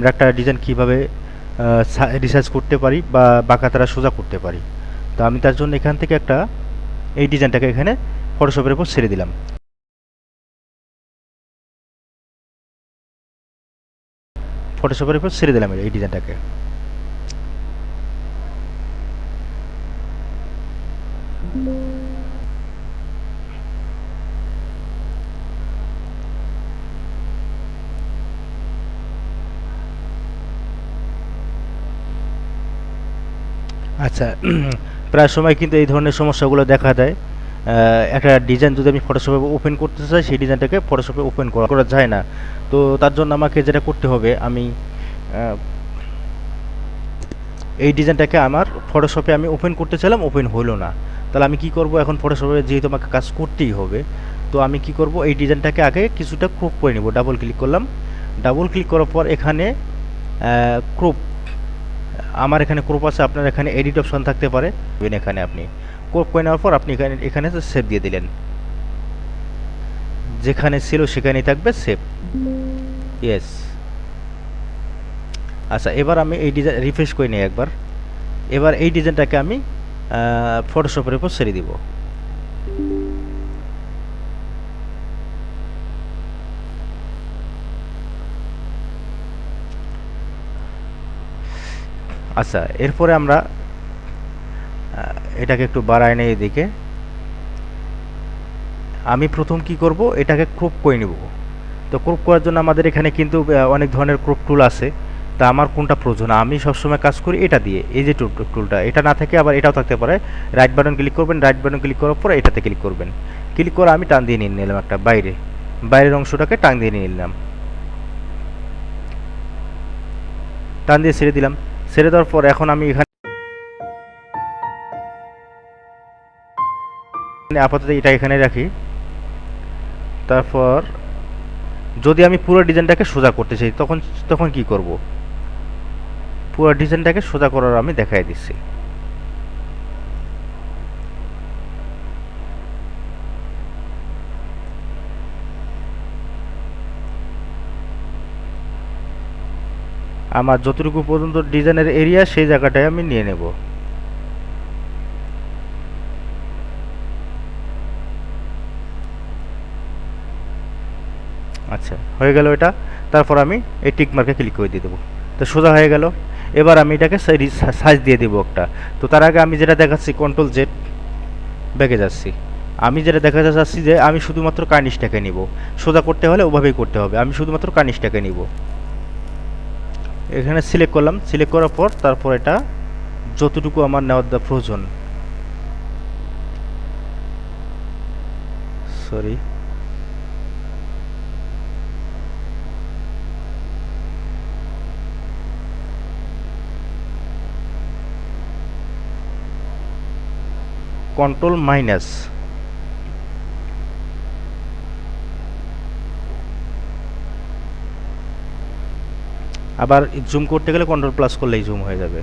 আমরা একটা ডিজাইন কীভাবে রিসার্চ করতে পারি বা বাঁকা তারা সোজা করতে পারি। তো আমি তার জন্য এখান থেকে একটা, এই ডিজাইনটাকে এখানে ফটোশপের উপর ছেড়ে দিলাম। ফটোশপের উপর ছেড়ে দিলাম এই ডিজাইনটাকে আচ্ছা প্রায় সময় কিন্তু এই ধরনের সমস্যাগুলো দেখা দেয়। একটা ডিজাইন যদি আমি ফটোশপে ওপেন করতে চাই, সেই ডিজাইনটাকে ফটোশপে ওপেন করা যায় না। তো তার জন্য আমাকে যেটা করতে হবে, আমি এই ডিজাইনটাকে আমার ফটোশপে আমি ওপেন করতে চাইলাম ওপেন হলো না। তাহলে আমি কি করব? এখন ফটোশপে যেহেতু আমাকে কাজ করতেই হবে, তো আমি কি করব? এই ডিজাইনটাকে আগে কিছুটা ক্রপ করে নেব। ডাবল ক্লিক করলাম। ডাবল ক্লিক করার পর এখানে ক্রপ আমার এখানে ক্রোপ আছে, আপনার এখানে এডিট অপশন থাকতে পারে। এখানে আপনি ক্রোপ করে নেওয়ার পর আপনি এখানে এখানে সেভ দিয়ে দিলেন। যেখানে ছিল সেখানেই থাকবে সেভ ইয়েস আচ্ছা এবার আমি এই ডিজাইন রিফ্রেশ করে নিই একবার। এবার এই ডিজাইনটাকে আমি ফটোশপের উপর ছেড়ে দিব। আচ্ছা এরপরে আমরা এটাকে একটু বাড়ায় নেই এদিকে। আমি প্রথম কি করব? এটাকে ক্রপ করে নেব। তো ক্রপ করার জন্য আমাদের এখানে কিন্তু অনেক ধরনের ক্রপ টুল আছে। তা আমার কোনটা প্রয়োজন? আমি সবসময় কাজ করি এটা দিয়ে। এই যে টুল টুলটা এটা না থাকে আবার এটাও থাকতে পারে। রাইট বাটন ক্লিক করবেন রাইট বাটন ক্লিক করার পর এটাতে ক্লিক করবেন। ক্লিক করে আমি টান দিয়ে নিয়ে নিলাম একটা বাইরে। বাইরের অংশটাকে টান দিয়ে নিয়ে নিলাম। টান দিয়ে ছেড়ে দিলাম। ছেড়ে দেওয়ার পর এখন আমি এখানে আপাতত এটা এখানে রাখি। তারপর যদি আমি পুরো ডিজাইনটাকে সোজা করতে চাই, তখন তখন কি করব? পুরো ডিজাইনটাকে সোজা করার আমি দেখাই দিচ্ছি। আমার যতটুকু পর্যন্ত ডিজাইনের এরিয়া, সেই জায়গাটায় আমি নিয়ে নেব। আচ্ছা হয়ে গেল এটা। তারপর আমি এই টিক মার্কে ক্লিক করে দিয়ে দেবো। তো সোজা হয়ে গেল। এবার আমি এটাকে সাইজ দিয়ে দেবো একটা। তো তার আগে আমি যেটা দেখাচ্ছি কন্ট্রোল জেড ব্যাগে যাচ্ছি। আমি যেটা দেখাতে যাচ্ছি যে, আমি শুধুমাত্র কার্নিশটাকে নিব। সোজা করতে হলে ওভাবেই করতে হবে। আমি শুধুমাত্র কার্নিশটাকে নিব। এখানে সিলেক্ট করলাম। সিলেক্ট করার পর তারপর এটা যতটুকু আমার নেওয়ার প্রয়োজন। সরি কন্ট্রোল মাইনাস আবার জুম করতে গেলে কন্ট্রোল প্লাস করলেই জুম হয়ে যাবে।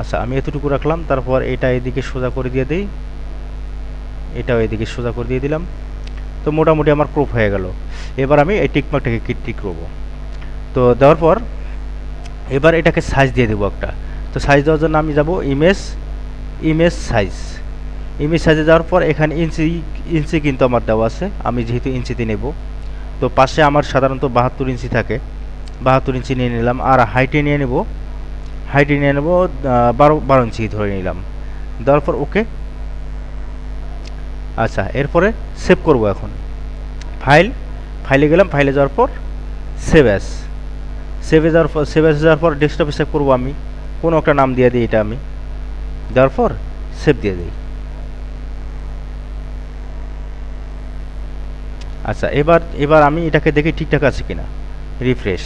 আচ্ছা আমি এতটুকু রাখলাম, তারপর এটা এদিকে সোজা করে দিয়ে দিই। এটাও এদিকে সোজা করে দিয়ে দিলাম। তো মোটামুটি আমার ক্রপ হয়ে গেল। এবার আমি এই টিকমাকটাকে টিক করব। তো দেওয়ার পর এবার এটাকে সাইজ দিয়ে দেবো একটা। তো সাইজ দেওয়ার জন্য আমি যাব ইমেজ ইমেজ সাইজ ইমেজ সাইজে যাওয়ার পর এখানে ইঞ্চি ইঞ্চি কিন্তু আমার দেওয়া আছে। আমি যেহেতু ইঞ্চিতে নেব। তো পাশে আমার সাধারণত বাহাত্তর ইঞ্চি থাকে। বাহাত্তর ইঞ্চি নিয়ে নিলাম। আর হাইটে নিয়ে নেব। হাইটে নিয়ে নেব বারো বারো ইঞ্চি ধরে নিলাম। দেওয়ার পর ওকে আচ্ছা এরপরে সেভ করব এখন। ফাইল ফাইলে গেলাম। ফাইলে যাওয়ার পর সেভ অ্যাস সেভে যাওয়ার পর সেভে যাওয়ার পর ডেস্কটপে সেভ করব আমি। কোনো একটা নাম দিয়ে দিই এটা আমি। দেওয়ার পর সেভ দিয়ে দিই। আচ্ছা এবার এবার আমি এটাকে দেখি ঠিকঠাক আছে কিনা। রিফ্রেশ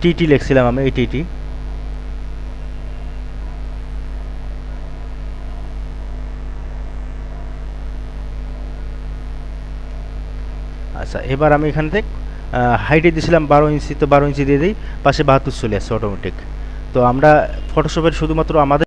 টিটি লিখছিলাম আমি, এই টিটি আচ্ছা এবার আমি এখান থেকে হাইটে দিয়েছিলাম বারো ইঞ্চি, তো বারো ইঞ্চি দিয়ে দিই, পাশে বাহাত্তর চলে আসছে অটোমেটিক তো আমরা ফটোশপের শুধুমাত্র আমাদের